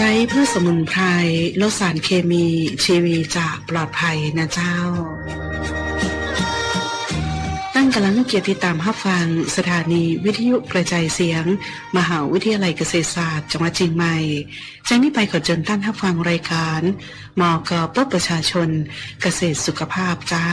ใจเพื่อสมุนไพรลดสารเคมีชีวีจะปลอดภัยนะเจ้า ตั้งกำลังเกียรติดตามรับฟัง สถานีวิทยุกระจายเสียง มหาวิทยาลัยเกษตรศาสตร์จังหวัดเชียงใหม่จากนี้ไปขอเชิญท่านรับฟังรายการมอกรปประชาชนเกษตรสุขภาพเจ้า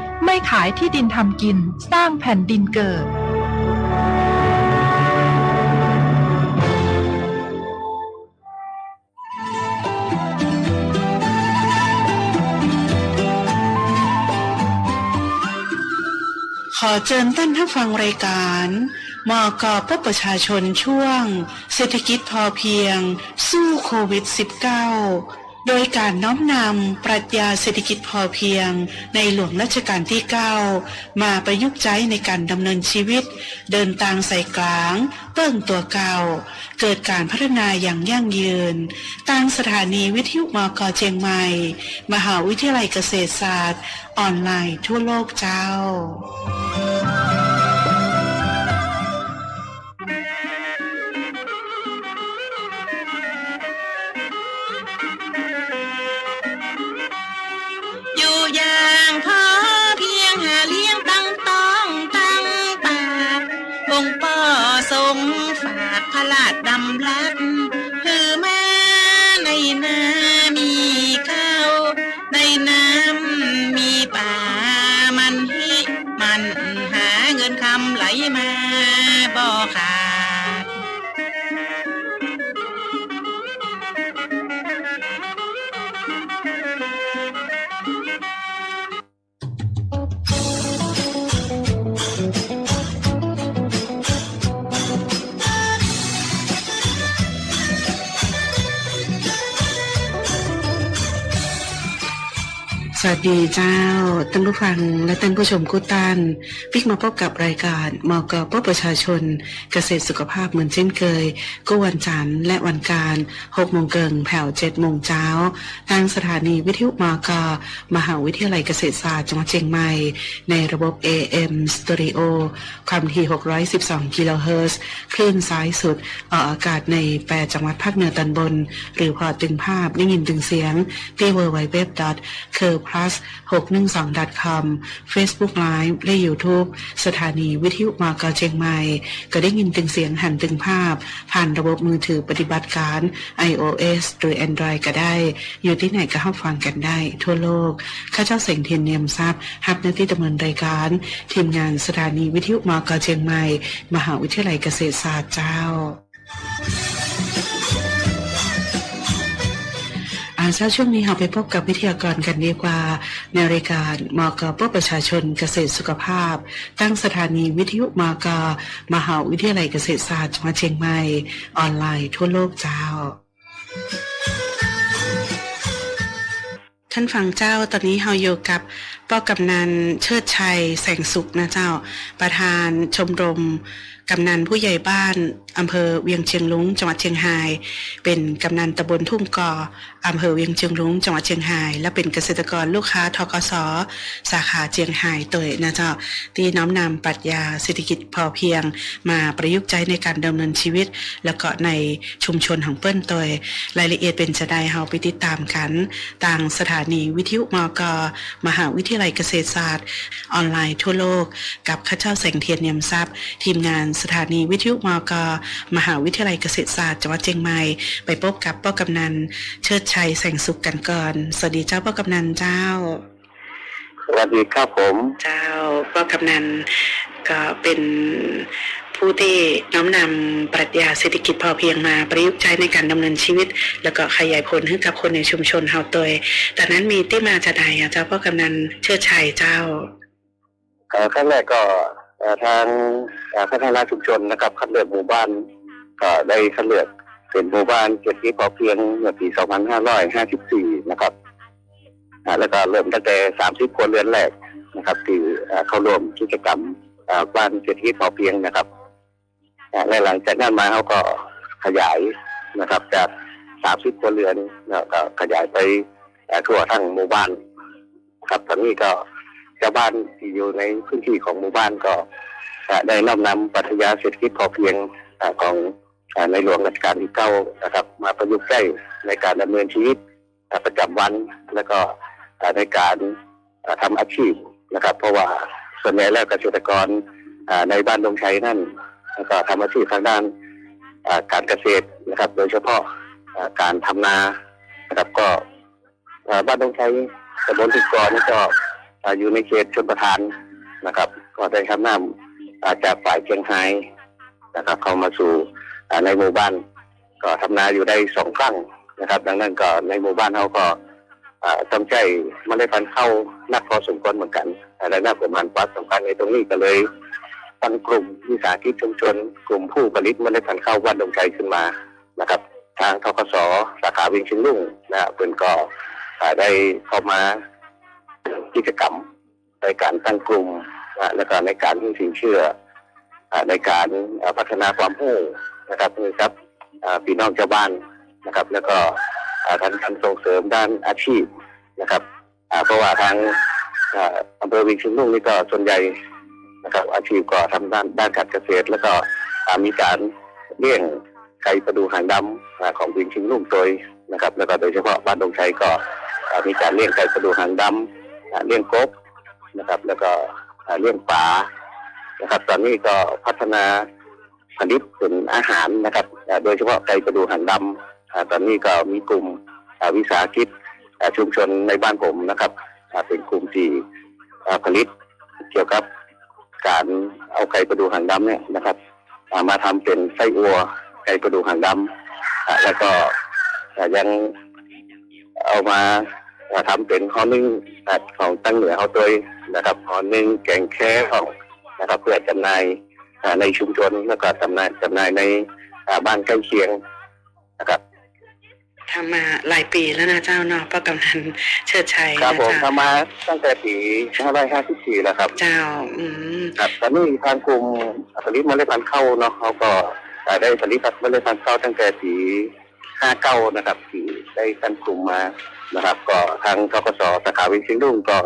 ไม่ขายที่ดินทำกิน สร้างแผ่นดินเกิด ขอเชิญท่านรับฟังรายการมอกปประชาชนช่วง เศรษฐกิจพอเพียง สู้โควิด -19 โดยการน้อมนำปรัชญาเศรษฐกิจพอเพียง ในหลวงรัชกาลที่ 9 มาประยุกต์ใช้ในการดำเนินชีวิต เดินตางใส่กลาง เปิ้งตัวเก่า เกิดการพัฒนาอย่างยั่งยืนตามสถานีวิทยุมกเชียงใหม่ มหาวิทยาลัยเกษตรศาสตร์ ออนไลน์ทั่วโลกเจ้า งฝากพระลาดดำลัด วัสดีเจ้าท่านผู้ฟังและท่านผู้ชมกุตันพิกมาพบกับรายการมกปประชาชน เกษตรสุขภาพเหมือนเช่นเคย ก็วันจันทร์และวันการ6โมงเกิงแผ่ว7โมงเช้า ทางสถานีวิทยุมกมหาวิทยาลัยเกษตรศาสตร์จังหวัดเชียงใหม่ ในระบบ AM Stereo ความถี่ 612 กิโลเฮิรตซ์คลื่นซ้ายสุดออกอากาศใน 8 จังหวัดภาคเหนือตอนบน หรือพอตึงภาพได้ยินตึงเสียงที่ www. c u r plus 612 com Facebook Live และ YouTube สถานีวิทยุมากาเชียงใหม่ ก็ได้ยินตึงเสียงหันตึงภาพ ผ่านระบบมือถือปฏิบัติการ iOS หรือ Android ก็ได้ อยู่ที่ไหนก็รับฟังกันได้ ทั่วโลก ข้าเจ้าเสงเทียนเนียมทรัพย์ฮับหน้าที่ดำเนินรายการ ทีมงานสถานีวิทยุมากาเชียงใหม่ มหาวิทยาลัยเกษตรศาสตร์เจ้า เช้าช่วงนี้เราไปพบกับวิทยากรกันดีกว่า ในรายการมอกปประชาชนเกษตรสุขภาพ ตั้งสถานีวิทยุมอกมหาวิทยาลัยเกษตรศาสตร์จังหวัดเชียงใหม่ ออนไลน์ทั่วโลกเจ้า ท่านฟังเจ้าตอนนี้เราอยู่กับป้อกำนันเชิดชัยแสงสุขนะเจ้า ประธานชมรม กำนันผู้ใหญ่บ้านอำเภอเวียงเชียงรุ้งจังหวัดเชียงราย เป็นกำนันตำบลทุ่งกออำเภอเวียงเชียงรุ้งจังหวัดเชียงราย และเป็นเกษตรกรลูกค้าทกสสาขาเชียงรายตัวนะเจ้าที่น้อมนำปรัชญาเศรษฐกิจพอเพียง มาประยุกต์ใช้ในการดำเนินชีวิต แล้วก็ในชุมชนของเปิ้นตัวรายละเอียดเป็นจะได้เฮาไปติดตามกันทางสถานีวิทยุมกมหาวิทยาลัยเกษตรศาสตร์ ออนไลน์ทั่วโลก กับข้าเจ้าแสงเทียนเนียมทรัพย์ ทีมงานสถานีวิทยุมกมหาวิทยาลัยเกษตรศาสตร์จังหวัดเชียงใหม่ ไปพบกับป้ากำนัน เชิดชัยแสงสุขกันก่อน สวัสดีเจ้าป้ากำนันเจ้า สวัสดีครับผม เจ้าป้ากำนันก็เป็นผู้ที่น้อมนำปรัชญาเศรษฐกิจพอเพียงมาประยุกต์ใช้ในการดำเนินชีวิต แล้วก็ขยายผลให้กับคนในชุมชนเฮาตัวแต่นั้นมีที่มาจากใดอะเจ้าป้ากำนันเชิดชัยเจ้าเอ่อขั้นแรกก็เอ่อ ทางพัฒนาชุมชนนะครับคัดเลือกหมู่บ้านก็ได้คัดเลือกเป็นหมู่บ้านเจ็ดที่พอเพียงเมื่อปี 2554 นะครับแล้วก็เริ่มตั้งแต่ 30 คนเรือนแรกนะครับที่เอ่อเข้าร่วมกิจกรรมบ้านเจ็ดที่พอเพียงนะครับและหลังจากนั้นมาเขาก็ขยายนะครับ จาก 30คนเรือนก็ขยายไปทั่วทั้งหมู่บ้าน ครับตอนนี้ก็ ชาวบ้านที่อยู่ในพื้นที่ของหมู่บ้านก็ได้น้อมนำปรัชญาเศรษฐกิจพอเพียงอของในหลวงรัชกาลที่เก้านะครับ มาประยุกต์ใช้ในการดำเนินชีวิตประจำวันแล้วก็ในการเอ่อทำอาชีพนะครับ เพราะว่าส่วนใหญ่แล้วเกษตรกรในบ้านดงชัยนั่นก็ทำอาชีพทางด้านการเกษตรนะครับ โดยเฉพาะการทำนานะครับก็บ้านดงชัยตำบลติดกอนี่ก็ อยู่ในเขตชนประทานนะครับ ก็ได้คำนำอ่าจากฝ่ายเชียงไฮ้นะครับ เข้ามาสู่ในหมู่บ้าน ก็ทำนาอยู่ได้สองครั้งนะครับ ดังนั้นก็ในหมู่บ้านเขาก็ต้องใช้เมล็ดพันเข้านักพอสมควรเหมือนกันอ่าและนักประมาณความสำคัญในตรงนี้ก็เลยตั้งกลุ่มวิสาหกิจชุมชน กลุ่มผู้ผลิตเมล็ดพันธุ์ข้าวบ้านดงชัยขึ้นมานะครับ ทางทกสสาขาวิงชิงลุ่งนะเพื่อนก็ได้เข้ามา กิจกรรมในการตั้งกลุ่มนะแล้วก็ในการที่สินเชื่อในการพัฒนาความรู้นะครับนี่ครับพี่น้องชาวบ้านนะครับ แล้วก็ทางการส่งเสริมด้านอาชีพนะครับเพราะว่าทางอำเภอวิงชิงลุ่งนี่ก็ส่วนใหญ่นะครับ อาชีพก็ทำด้านด้านการเกษตร แล้วก็มีการเลี้ยงไก่ประดูหางดำอ่าของวิงชิงลุ่งโดยนะครับ แล้วก็โดยเฉพาะบ้านดงชัยก็มีการเลี้ยงไก่ประดูหางดำอ่า เลี้ยงกบนะครับ แล้วก็เลี้ยงปลานะครับ ตอนนี้ก็พัฒนาผลิตเป็นอาหารนะครับ โดยเฉพาะไก่กระดูหางดำตอนนี้ก็มีกลุ่มวิสาหกิจชุมชนในบ้านผมนะครับเป็นกลุ่มที่ผลิตเกี่ยวกับการเอาไก่กระดูหางดำเนี่ยนะครับมาทำเป็นไส้อัวไก่กระดูหางดำแล้วก็ยังเอามา อ่าทำเป็นข้อนึ่งอ่าของตั้งเหนือเขาตัวนะครับข้อนึ่งแกงแค่ของนะครับ เพื่อจำหน่ายอ่าในชุมชนแล้วก็จำหน่ายจำหน่ายในอ่าบ้านใกล้เคียงนะครับทำมาหลายปีแล้วนะเจ้าเนาะป้ากำนันเชิดชัยครับนะผมเจ้าทำมาตั้งแต่ปี2554แล้วครับ เจ้า อืมครับตอนนี้ทางกลุ่มผลิตเมล็ดพันธุ์ข้าวเนาะเขาก็อ่าได้ผลิตเมล็ดพันธุ์ข้าวตั้งแต่ปี59นะครับที่ได้ตั้งกลุ่มมา นะครับ ก็ทางทกสสาขาวิชิงรุ่งก็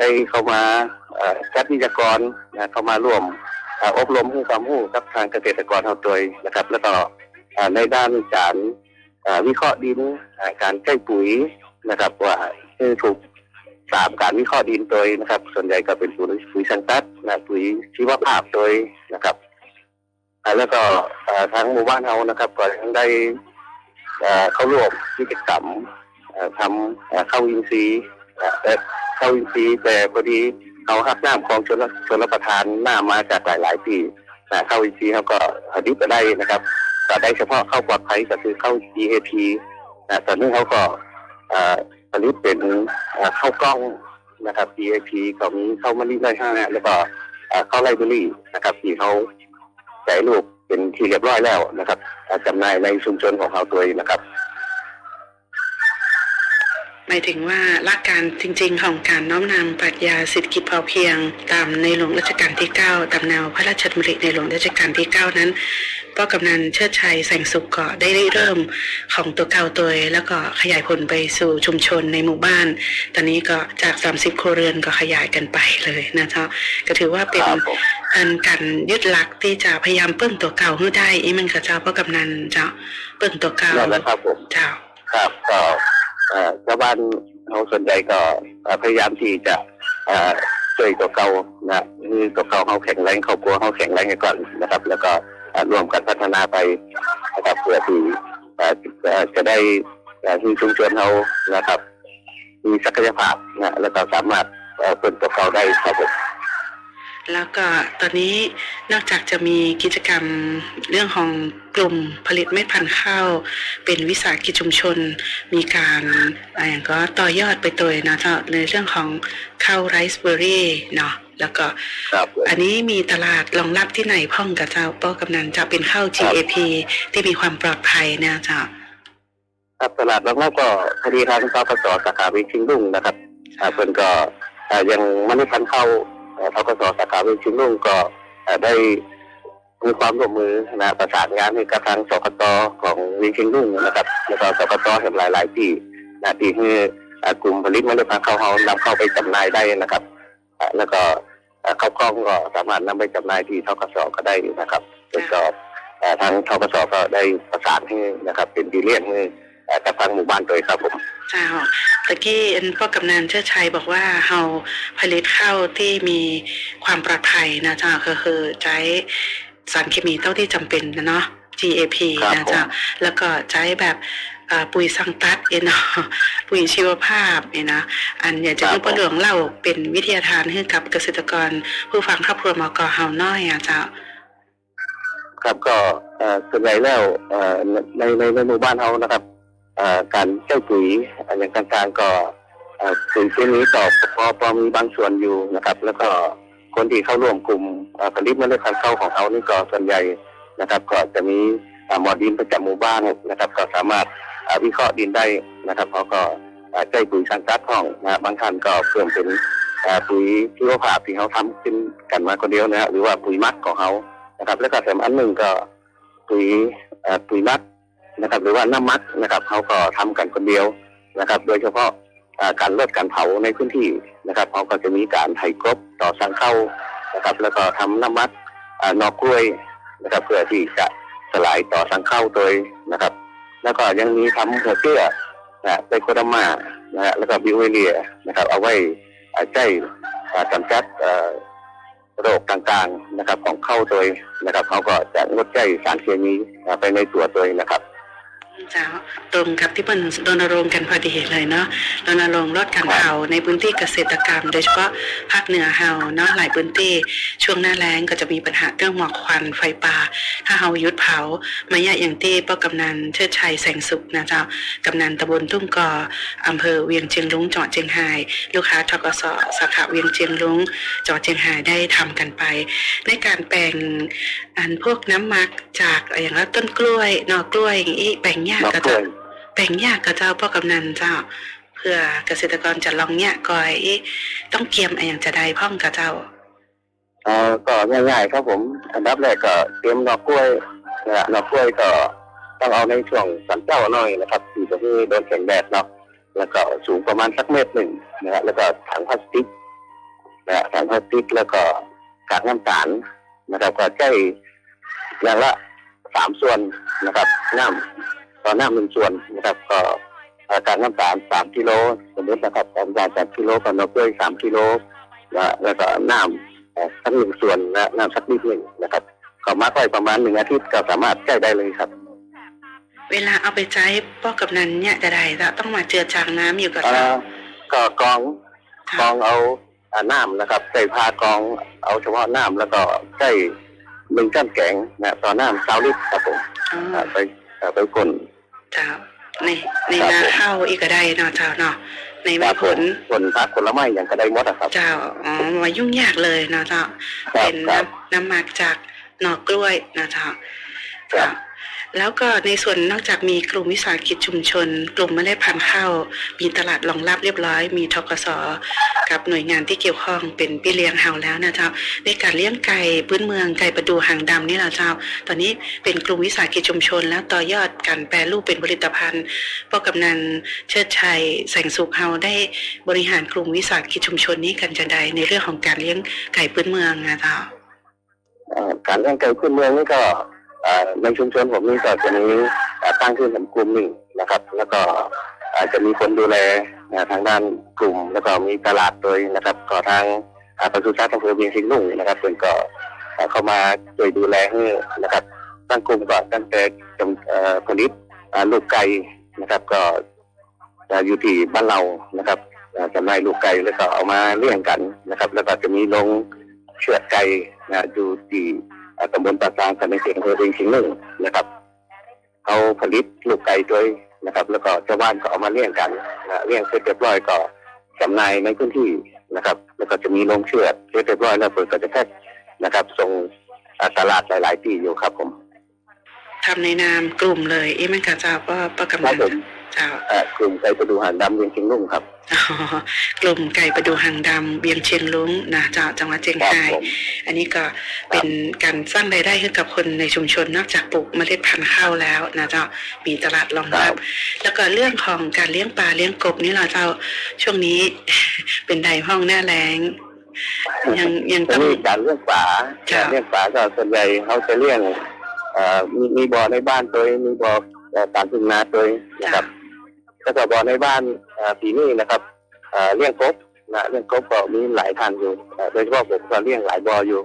ได้เข้ามาจัดวิยกรนะเข้ามาร่วมอบรมให้ความรู้กับทางเกษตรกรเราโดยนะครับ แล้วก็ในด้านการวิเคราะห์ดินการใช้ปุ๋ยนะครับ ว่าถูกสามการวิเคราะห์ดินโดยนะครับ ส่วนใหญ่ก็เป็นปุ๋ยปุ๋ยสังกัดนะปุ๋ยชีวภาพโดยนะครับแล้วก็ทางหมู่บ้านเรานะครับ ก็ยังได้เข้าร่วมกิจกรรม ทำเข้าวอินทรีย์เข้าวอินทรีย์แต่พอดีเขาหักน้ำของชนชนประทานหน้ามาจากหลายๆปีนะเข้าวอินทรีย์เขาก็ผลิตไปได้นะครับก็ได้เฉพาะเข้าวปลอดภัยก็คือเข้าว GAP นะตอนนี้เขาก็ผลิตเป็นเข้าวกล้องนะครับ DAP ก็มีข้าวมะลิไรห้าแล้วก็เข้าวไรเบอรี่นะครับที่เขาใส่ลูกเป็นที่เรียบร้อยแล้วนะครับจำหน่ายในชุมชนของเขาตัวเองนะครับ หมายถึงว่าหลักการจริงๆ ของการน้อมนำปรัชญาเศรษฐกิจพอเพียง ตามในหลวงรัชกาลที่ 9 ตามแนวพระราชดำริในหลวงรัชกาลที่ 9 นั้นก็กำนันเชิดชัยแสงสุขก็ได้เริ่มของตัวเก่าตัวเองแล้วก็ขยายผลไปสู่ชุมชนในหมู่บ้าน ตอนนี้ก็จาก 30 ครัวเรือนก็ขยายกันไปเลยนะเจ้าก็ถือว่าเป็นครับผมอันการยึดหลักที่จะพยายามเปิ้งตัวเก่าให้ได้อีมันก็เจ้าเพราะกำนันเจ้าเปิ้งตัวเก่านั่นแหละครับผมเจ้าครับก็เอ่อ ชาวบ้านเขาส่วนใหญ่ก็พยายามที่จะเอ่อช่วยตัวเก่านะคือตัวเก่าเขาแข็งแรงเขากลัวเขาแข็งแรงก่อนนะครับ แล้วก็เอ่อรวมกันพัฒนาไปนะครับเพื่อที่จะได้ที่ชุมชนเขานะครับ มีศักยภาพนะแล้วก็สามารถเอ่อเป็นตัวเก่าได้ครับผม แล้วก็ตอนนี้นอกจากจะมีกิจกรรมเรื่องของกลุ่มผลิตเม็ดพันธุ์ข้าวเป็นวิสาหกิจชุมชน มีการอะไรอย่างก็ต่อยอดไปตัวนะเจ้าในเรื่องของข้าวไรซ์เบอร์รี่เนาะแล้วก็ครับผมอันนี้มีตลาดรองรับที่ไหนพ่องกับเจ้าป้อกำนันจะเป็นข้าว GAP ที่มีความปลอดภัยนะเจ้าครับตลาดรองรับก็พอดีทางกปสสาขาวิชิงรุ่งนะครับอ่าเพิ่นก็อ่ายังไม่ได้ทันเข้าเอ่อ ทกสสาขาวิชิงรุ่งก็ได้มีความร่วมมือนะประสานงานให้กับทางสกตของวิชิงรุ่งนะครับแล้วก็สกตเห็นหลาย ๆ ที่นะที่ให้อ่กลุ่มผลิตเมล็ดพันธุ์ข้าวเฮานำเข้าไปจำหน่ายได้นะครับ แล้วก็อ่าข้าวกล้องก็สามารถนำไปจำหน่ายที่ทกสก็ได้นะครับแล้วก็อ่าทางทกสก็ได้ประสานให้นะครับ เป็นดีเลียนให้ กับทางหมู่บ้านโดยครับผมเจ้าตะกี้อันพ่อกำนันเชิดชัยบอกว่าเฮาผลิตข้าวที่มีความปลอดภัยนะเจ้าก็คือใช้สารเคมีเท่าที่จำเป็นนะเนาะ GAP ครับนะเจ้าผมแล้วก็ใช้แบบเอ่อปุ๋ยสังตัดเองเนาะปุ๋ยชีวภาพเองนะอันอยากจะให้พ่อหลวงเล่าเป็นวิทยาทานให้กับเกษตรกร ผู้ฟังครอบครัวมกเฮาน้อยอะเจ้าครับก็เอ่อส่วนใหญ่แล้วเอ่อในในในหมู่บ้านเขานะครับเอ่อ การใช้าปุ๋ยอย่างต่างๆก็ปุ๋ยชนิดนี้ก็พอพอมีบางส่วนอยู่นะครับ แล้วก็คนที่เข้าร่วมกลุ่มผลิตเมล็ดพันธุ์ข้าวของเขานี่ก็ส่วนใหญ่นะครับ ก็จะมีหมอดินประจำหมู่บ้านนะครับ ก็สามารถวิเคราะห์ดินได้นะครับเขาก็เอ่อใช้ปุ๋ยสังกัดของนะบางท่านก็เพิ่มเป็นปุ๋ยชีวภาพที่เขาทำขึ้นกันมาคนเดียวนะฮะหรือว่าปุ๋ยมักของเขานะครับ แล้วก็แถมอันหนึ่งก็ปุ๋ยปุ๋ยมัด นะครับ หรือว่าน้ำมัดนะครับเขาก็ทำกันคนเดียวนะครับ โดยเฉพาะการลดการเผาในพื้นที่นะครับเขาก็จะมีการไถกรบต่อสังเข้านะครับ แล้วก็ทำน้ำมัดนอกกล้วยนะครับ เพื่อที่จะสลายต่อสังเข้าโดยนะครับ แล้วก็ยังมีทำหัวเชื้อนะไตโคดามานะฮะแล้วก็บิวเวเลียนะครับ เอาไว้อ่าใช้อ่ากำจัดโรคต่างๆนะครับ ของเข้าโดยนะครับเขาก็จะงดใช้สารเคมีไปในตัวโดยนะครับ เจ้าตรงกับที่เปิ้นรณรงค์กันพอดีเลยเนาะรณรงค์ลดการเผาในพื้นที่เกษตรกรรม โดยเฉพาะภาคเหนือเฮาเนาะหลายพื้นที่ช่วงหน้าแล้งก็จะมีปัญหาเรื่องหมอกควันไฟป่า ถ้าเฮาหยุดเผามาเนี่ยอย่างที่ป้ากำนันเชิดชัยแสงสุขนะเจ้ากำนันตำบลทุ่งกออำเภอเวียงเจียงลุงจังหวัดเชียงรายลูกค้าทกสสาขาเวียงเจียงลุงจังหวัดเชียงรายได้ทำกันไป ในการแปลง อันพวกน้ำมักจากอย่างว่าต้นกล้วยหนอกล้วยอย่างนี้แปลงยากนอกก็กล้จะวยแปลงยากก็เจ้าพ่อกำนันเจ้า เพื่อเกษตรกรจะลองเนี่ยก่อยต้องเกียมอะไรอย่างจะได้พ่องกับเจ้าเอ่อก็ง่ายๆครับผมอันดับแรกก็เตรียมดอกกล้วยนะฮะดอกกล้วยก็ต้องเอาในช่วงสันเจ้าหน่อยนะครับที่จะให้โดนแสงแดดเนาะแล้วก็สูงประมาณสักเมตรหนึ่งนะฮะแล้วก็ถังพลาสติกนะฮะถังพลาสติกแล้วก็กากน้ำตาลนะครับก็ใช้ อย่างละสามส่วนนะครับน้ำต่อน้ำหนึ่งส่วนนะครับก็เอ่อกากน้ำตาลสามกิโลสมมตินะครับกากน้ำตาลสามกิโลกับดอกกล้วยสามกิโลนะแล้วก็น้ำเอ่อสักหนึ่งส่วนนะน้ำสักนิดหนึ่งนะครับก็มาไว้ประมาณหนึ่งอาทิตย์ก็สามารถใช้ได้เลยครับ เวลาเอาไปใช้พ่อกำนันเนี่ยจะได้จะต้องมาเจือจางน้ำอยู่กับเอ่เจ้าอก็กรองกรค่ะองเอาอ่าน้ำนะครับ ใส่ผ้ากรองเอาเฉพาะน้ำแล้วก็ใส่ หนึ่งจ้ำแกงนะต่อน้ำเก้าลิตรครับผมอ๋ออ่าไปอ่าไปคน เจ้าในในครับนาผม ข้าวอีกก็ได้เนาะเจ้าเนาะในไม้ผลคนพักผลไม้อย่างก็ได้หมดอะครับ เจ้าอ๋อมายุ่งยากเลยเนาะเจ้าครับเป็นครับน้ำน้ำหมักจากหน่อกล้วยนะเจ้าครัเจ้าบ แล้วก็ในส่วนนอกจากมีกลุ่มวิสาหกิจชุมชน กลุ่มเมล็ดพันธุ์ข้าวมีตลาดรองรับเรียบร้อย มีทกสกับหน่วยงานที่เกี่ยวข้องเป็นพี่เลี้ยงเฮาแล้วนะเจ้าในการเลี้ยงไก่พื้นเมืองไก่ประดูหางดำนี่นะเจ้าตอนนี้เป็นกลุ่มวิสาหกิจชุมชน แล้วต่อยอดการแปรรูปเป็นผลิตภัณฑ์พ่อกำนันเชิดชัยแสงสุขเฮาได้บริหารกลุ่มวิสาหกิจชุมชนนี้กันจะใดในเรื่องของการเลี้ยงไก่พื้นเมืองนะเจ้าการเลี้ยงไก่พื้นเมืองนี่ก็ ในชุมชนผมนี่ก็จะมีตั้งขึ้นเป็นกลุ่มหนึ่งนะครับ แล้วก็อาจจะมีคนดูแลทางด้านกลุ่ม แล้วก็มีตลาดโดยนะครับก็ทางปศุสัตว์อำเภอเวียงสิงห์นุ่งนะครับเพิ่นก็เข้ามาช่วยดูแลให้นะครับ ตั้งกลุ่มก็ตั้งแต่จำเอ่อผลิตลูกไก่นะครับ ก็อยู่ที่บ้านเรานะครับจำหน่ายลูกไก่แล้วก็เอามาเลี้ยงกันนะครับ แล้วก็จะมีโรงเชือดไก่นะอยู่ที่ ตำบลปากกลางกันในเขตอำเภอเวียงสิงห์หนึ่งนะครับเขาผลิตลูกไก่ด้วยนะครับ แล้วก็ชาวบ้านก็เอามาเลี้ยงกันนะเลี้ยงเสร็จเรียบร้อยก็จำหน่ายในพื้นที่นะครับ แล้วก็จะมีโรงเชือดเสร็จเรียบร้อยแล้วเปิดก็จะแพ็คนะครับส่งอ่าตลาดหลาย ๆ ที่อยู่ครับผมทำในนามกลุ่มเลย เอ๊ะมันกะเจ้าก็ประกำครั นับนผมเจ้าอ่ากลุ่มไก่ประดูหางดำเวียงสิงห์นุ่งครับอ๋อกลุ่มไก่ประดูหางดำเบียงเชียงลุงนะเจ้าจังหวัดเชียงครับรายผมอันนี้ก็เป็นการสร้างรายได้ให้กับคนในชุมชนนอกจากปลูกเมล็ดพันธุ์ข้าวแล้วนะเจ้ามีตลาดรองรับ แล้วก็เรื่องของการเลี้ยงปลาเลี้ยงกบนี่เราเจ้าช่วงนี้เป็นใดห้องหน้าแรงยังยังจะต้องมีการเลี้ยงปลาครับเลี้ยงปลาก็ส่วนใหญ่เขาจะเลี้ยงเอ่อมีมีบ่อในบ้านตัวเองมีบ่อเอ่อตามทุ่งนาตัวเองนะครับ แล้วก็บ่อในบ้านปีนี้นะครับเลี้ยงกบนะเลี้ยงกบก็มีหลายทันอยู่โดยเฉพาะผมก็เลี้ยงหลายบ่ออยู่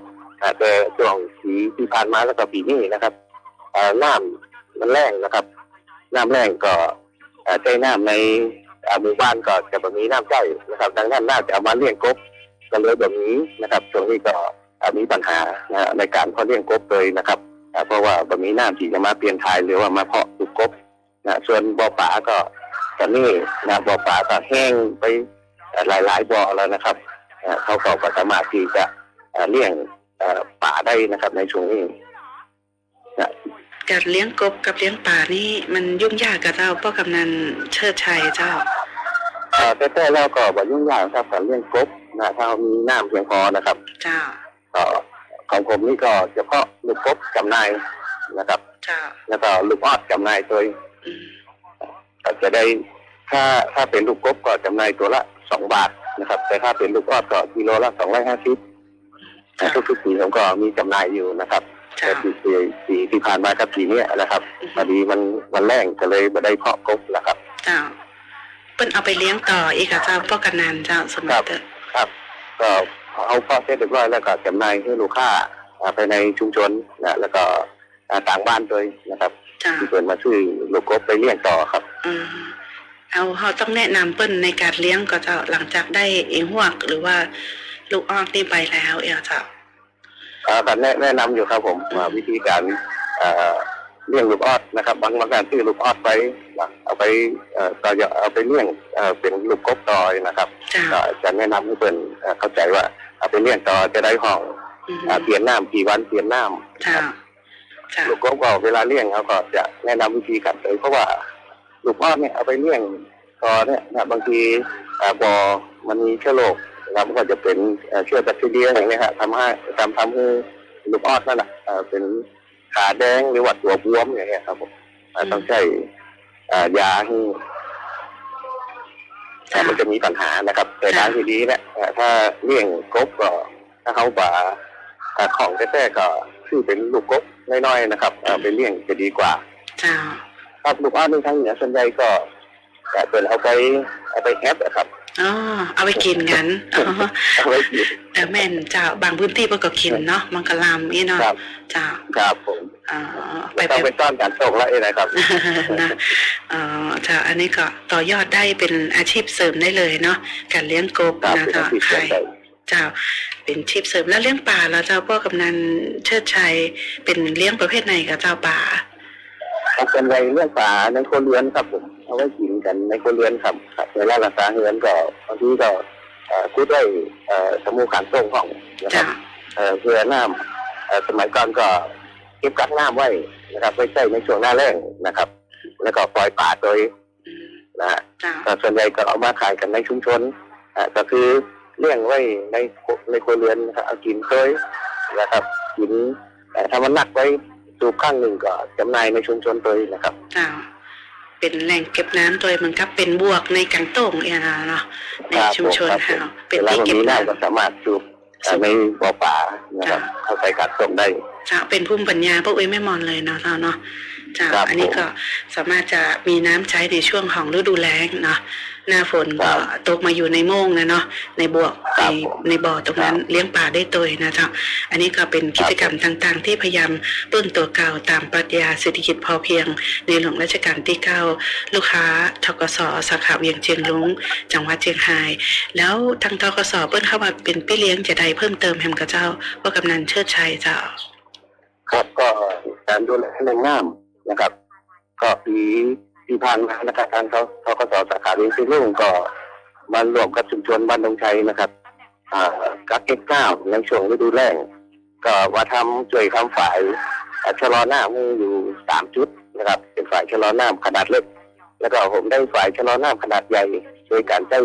แต่ช่วงปีที่ผ่านมาแล้วก็ปีนี้นะครับน้ำมันแรงนะครับน้ำแรงก็ใจน้ำในหมู่บ้านก็จะแบบนี้น้ำใจนะครับ ดังนั้นน่าจะเอามาเลี้ยงกบก็เลยแบบนี้นะครับช่วงนี้ก็มีปัญหานะในการเพาะเลี้ยงกบเลยนะครับเอ่อเพราะว่าแบบนี้น้ำที่จะมาเปลี่ยนทายหรือว่ามาเพาะปลูกกบนะส่วนบ่อป่าก็ ตอนนี้นะบ่อปลาก็แห้งไปเอ่อหลายๆบ่อแล้วนะครับเอ่อเขาก็บ่สามารถที่จะเอ่อเลี้ยงเอ่อป่าได้นะครับ ในช่วงนี้นะการเลี้ยงกบกับเลี้ยงปลานี่มันยุ่งยากกับเจ้าพ่อกำนันเชิดชัยเจ้าเอ่อแต่แต่แล้วก็บ่ยุ่งยากครับการเลี้ยงกบนะถ้ามีน้ำเพียงพอนะครับ เจ้าก็ของผมนี่ก็เฉพาะลูกกบจำหน่ายนะครับเจ้าแล้วก็ลูกออดจำหน่ายตัวอืม ก็จะได้ถ้าถ้าเป็นลูกกบก็จำหน่ายตัวละสองบาทนะครับ แต่ถ้าเป็นลูกออดก็กิโลละสองร้อยห้าสิบจ้าทุกๆปีผมก็มีจำหน่ายอยู่นะครับเจ้าแต่ปีปีปีที่ผ่านมากับปีเนี้ยนะครับพอดีมันมันแรงก็เลยไม่ได้เพาะกบนะครับ เจ้าเปิ้นเอาไปเลี้ยงต่ออีกกับเจ้าพ่อกำนันเจ้าสมมครัติบครับ ก็เอาเพาะเสร็จเรียบร้อยแล้วก็จำหน่ายให้ลูกค้าอ่าไปในชุมชนนะแล้วก็อ่าต่างบ้านด้วยนะครับเจ้าที่เปิดมาซื้อลูกกบไปเลี้ยงต่อครับ อืมเอาเขาต้องแนะนำเปิ้นในการเลี้ยงก็เจ้าหลังจากได้เองหวกหรือว่าลูกออกนี่ไปแล้วเออเจ้า อ่าก็แนะแนะนำอยู่ครับผมว่าวิธีการเอ่อเลี้ยงลูกออดนะครับ บางบางการซื้อลูกออดไปนะเอาไปเอ่อก็จะเอาไปเลี้ยงเอ่อเป็นลูกกบต่อยนะครับเจ้าก็จะแนะนำให้เพิ่นเอ่อเข้าใจว่าเอาไปเลี้ยงต่อจะได้ห้องอืมอ่าเปลี่ยนน้ำกี่วันเปลี่ยนน้ำเจ้าเจ้า ลูกกบก็เวลาเลี้ยงเขาก็จะแนะนำวิธีกันเลยเพราะว่าลูกออดเนี่ยเอาไปเลี้ยงต่อเนี่ยนะบางทีอ่าบ่อมันมีเชื้อโรคนะครับก็จะเป็นเชื้อแบคทีเรียอย่างเงี้ยฮะทำให้ทำทำให้ลูกออดนั่นแหละเอ่อเป็นขาแดงหรือว่าตัวบวมอย่างเงี้ยครับผมต้องใช้อ่ายาให้อ่มันจะมีปัญหานะครับ แต่ทางที่ดีเนี่ยถ้าเลี้ยงกบก็ถ้าเขาบ่าอ่าของแท้ๆก็คือเป็นลูกกบ น้อยๆนะครับเอาไปเลี้ยงจะดีกว่า เจ้า ครับลูกอ้อนในทางเหนือส่วนใหญ่ก็จะเป็นเอาไปเอาไปแฮปอะครับอ๋อเอาไปกินกันอ๋อเอาไว้กินแต่แม่นเจ้าบางพื้นที่มันก็กินเนาะมันก็ลามนี่เนาะครับเจ้าครับผมอ๋อไปไม่ไป ต้องเป็นต้อนการส่งแล้วเองนะครับ นะเอ่อจ้าอันนี้ก็ต่อยอดได้เป็นอาชีพเสริมได้เลยเนาะการเลี้ยงกบครับนะเป็นเจ้าอาชีพเสริขามยได้ เจ้าเป็นอาชีพเสริมแล้วเลี้ยงป่าแล้วเจ้าพ่อกำนันเชิดชัยเป็นเลี้ยงประเภทไหนกับเจ้าป่าเอาเป็นไรเรื่องป่าในครัวเรือนครับผมเอาไว้กินกันในครัวเรือนครับครับในร้านรักษาเรือนก็บางทีก็เอ่อคุดได้เอ่อสมูการส่งของนะครัเจ้าบเอ่อเพื่อน้ำเอ่อสมัยก่อนก็เก็บกักน้ำไว้นะครับไม่ใช่ในช่วงหน้าแล้งนะครับ แล้วก็ปล่อยป่าโดยอืมนะฮะเจ้าแต่ส่วนใหญ่ก็เอามาขายกันในชุมชนอ่าก็คือ เลี้ยงไว้ในครัวในครัวเรือนนะครับเอากินเคยนะครับกินแต่ถ้ามันหนักไว้สูบข้างหนึ่งก็จำหน่ายในชุมชนตัวเองนะครับเจ้าเป็นแหล่งเก็บน้ำโดยมันก็เป็นบวกในกังโต่งเองนะเนาะในครับชุมชนผมครับเฮาเป็นเวลาที่มันเก็บมีได้น้ำก็สามารถสูบอ่าในบ่อป่านะครับจ้ะเข้าไปกัดส่งได้จะเป็นภูมิปัญญาพวกเอ้ยแม่มอนเลยเนาะเราเนาะจะครับอันนี้ผมก็สามารถจะมีน้ำใช้ในช่วงของฤดูแล้งเนาะ หน้าฝนครัก็บตกมาอยู่ในโม่งนะเนาะในบวกคในรับผมในบ่อตรงนั้นครับเลี้ยงปลาได้ตัวนะเจ้าอันนี้ก็เป็นกิจกรรมต่างๆ ที่พยายามต้นตัวเก่าตามปรัชญาเศรษฐกิจพอเพียง ในหลวงรัชกาลที่เก้าลูกค้าทกสสาขาเวียงเชียงลุงจังหวัดเชียงราย แล้วทางทกสเปิ้นเข้ามาเป็นพี่เลี้ยงจะได้เพิ่มเติมแฮมกับเจ้าว่ากำนันเชิดชัยเจ้าครับก็การดูแลแรงงามนะครับ ก็ปี ที่ผ่านมานะครับทางเขาทกสสาขาเรียนซิลุ่งก็มารวมกับชุมชนบ้านดงชัยนะครับอ่ากักเก็บข้าวในช่วงฤดูแล้งก็มาทำช่วยทำฝ่ายชะลอน้ำมีอยู่สามจุดนะครับ เป็นฝ่ายชะลอน้ำขนาดเล็ก แล้วก็ผมได้ฝ่ายชะลอน้ำขนาดใหญ่โดยการได้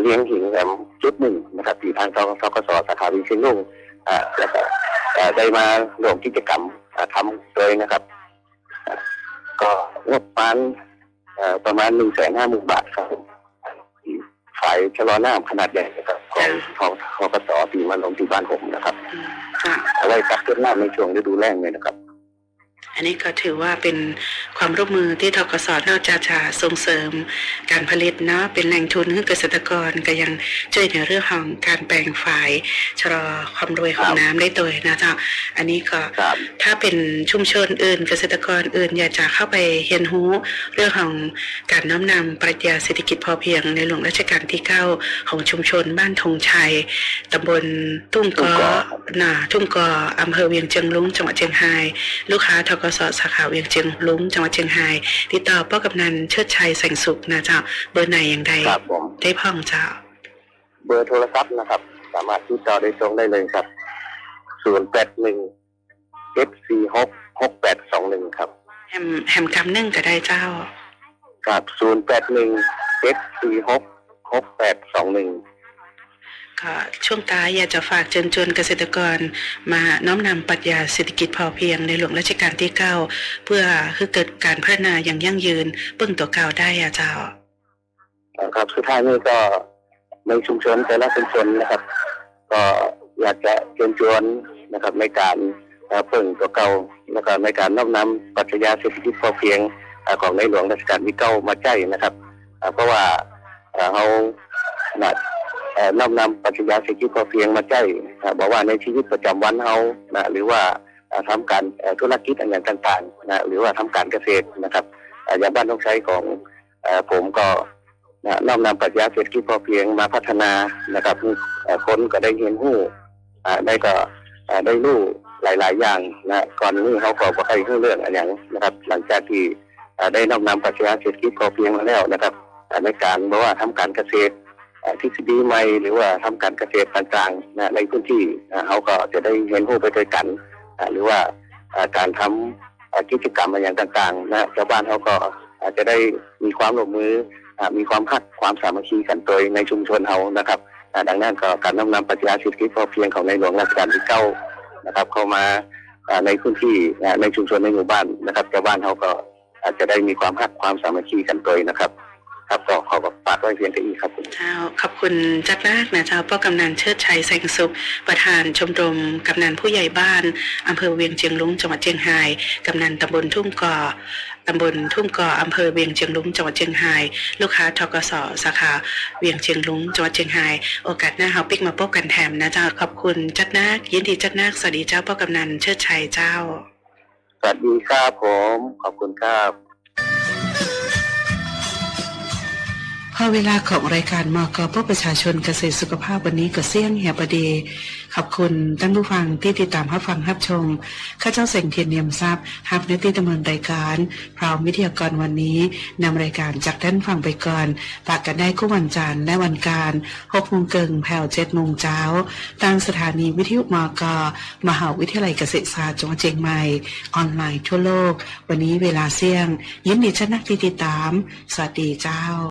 เลี้ยงหินแหลมจุดหนึ่งนะครับที่ทางทกสสาขาวิเชียรุ่งอ่าแล้วก็ได้มาร่วมกิจกรรมทำโดยนะครับ ก็งบประมาณอ่าประมาณหนึ่งแสนห้าหมื่นบาทครับที่ฝ่ายชะลอน้ำขนาดใหญ่นะครับของของทกสที่มาลงที่บ้านผมนะครับอืมจ้ะเอาไว้กักเก็บน้ำในช่วงฤดูแล้งเลยนะครับ อันนี้ก็ถือว่าเป็นความร่วมมือที่ทกสนอกจากจะส่งเสริมการผลิตเนาะเป็นแหล่งทุนให้เกษตรกรก็ยังช่วยในเรื่องของการแปลงฝ่ายชะลอความรวยของครับน้ำได้ตัวนะเจ้าอันนี้ก็ครับถ้าเป็นชุมชนอื่น เกษตรกรอื่นอยากจะเข้าไปเรียนรู้เรื่องของการน้อมนำปรัชญาเศรษฐกิจพอเพียงในหลวงรัชกาลที่9ของชุมชนบ้านธงชัยตำบลทุ่งกอน่าทุ่งกออำเภอเวียงเจียงลุงจังหวัดเชียงรายลูกค้าทกสสาขาเวียงเจียงลุงจังหวัดเชียงราย ติดต่อป้อกำนันเชิดชัยแสงสุขนะเจ้าเบอร์ไหนอย่างใดครับผมได้พ่องเจ้า เบอร์โทรศัพท์นะครับ สามารถติดต่อโดยตรงได้เลยครับ0 8 1 7 4 6 6 8 2 1ครับแฮมแฮมกำนึ่งก็ได้เจ้า ครับ0 8 1 7 4 6 6 8 2 1ก็ ช่วงท้ายอยากจะฝากเชิญชวนเกษตรกร มาน้อมนำปรัชญาเศรษฐกิจพอเพียงในหลวงรัชกาลที่ 9 เพื่อให้เกิดการพัฒนาอย่างยั่งยืนเบื้องตัวเก่าได้อะเจ้าครับสุดท้ายนี้ก็ในชุมชนแต่ละชุมชนนะครับ ก็อยากจะเชิญชวนนะครับในการเอ่อเพิ่งตัวเก่าแล้วก็ในการน้อมนำปรัชญาเศรษฐกิจพอเพียงของในหลวงรัชกาลที่เก้ามาใจนะครับ เพราะว่าเขานะเอ่อ น้อมนำปรัชญาเศรษฐกิจพอเพียงมาใช่บอกว่าในชีวิตประจำวันเขานะหรือว่าเอ่อทำการธุรกิจอะไรอย่างต่างๆนะหรือว่าทำการเกษตรนะครับอย่างบ้านต้องใช้ของอผมก็นะน้อมนำปรัชญาเศรษฐกิจพอเพียงมาพัฒนานะครับเอ่อคนก็ได้เห็นหู้ได้ก็ได้รู้หลาย ๆ อย่างนะก่อนนี้เขาก็บ่ได้รู้เรื่องอะไรอย่างนะครับ หลังจากที่ได้น้อมนำปรัชญาเศรษฐกิจพอเพียงมาแล้วนะครับในการบอกว่าทำการเกษตร ทฤษฎีใหม่หรือว่าทำการเกษตรต่างๆนะในพื้นที่เขาก็จะได้เห็นหู้ไปด้วยกัน หรือว่าการทำอ่ากิจกรรมอะไรอย่างต่างๆนะชาวบ้านเขาก็อาจจะได้มีความร่วมมือมีความฮักความสามัคคีกันโดยในชุมชนเฮานะครับดังนั้นก็การนำนำปรัชญาเศรษฐกิจพอเพียงของในหลวงรัชกาลที่เก้านะครับ เข้ามาในพื้นที่ในชุมชนในหมู่บ้านนะครับชาวบ้านเขาก็อาจจะได้มีความฮักความสามัคคีกันโดยนะครับ ครับก็ขอฝากไว้เพียงแค่นี้ครับผมเจ้าขอบคุณจัดมากนะเจ้าป้อกำนันเชิดชัยแสงสุข ประธานชมรมกำนันผู้ใหญ่บ้านอำเภอเวียงเจียงลุงจังหวัดเชียงรายกำนันตำบลทุ่งก่อตำบลทุ่งก่ออำเภอเวียงเชียงลุงจังหวัดเชียงราย ลูกค้าทกสสาขาเวียงเชียงลุงจังหวัดเชียงราย โอกาสหน้าเฮาปิกมาพบกันแถมนะเจ้าขอบคุณจัดนักยินดีจัดนักสวัสดีเจ้าป้อกำนันเชิดชัยเจ้า สวัสดีครับผม ขอบคุณครับ พอเวลาของรายการมกพบประชาชนเกษตรสุขภาพวันนี้ก็เสี่ยงเหียประเดขอบคุณท่านผู้ฟังที่ติดตามรับฟังรับชม ข้าเจ้าเสงเทียนเนียมทรัพย์ฮับเนติดำเนินรายการ พร้อมวิทยากรวันนี้นำรายการจากท่านฟังไปก่อนปากกันได้คู่วันจันทร์และวันการ6โมงเกิงแผ่ว7โมงเช้าทางสถานีวิทยุมกมหาวิทยาลัยเกษตรศาสตร์จังหวัดเชียงใหม่ ออนไลน์ทั่วโลก วันนี้เวลาเสี่ยง ยินดีชนะที่ติดตาม สวัสดีเจ้า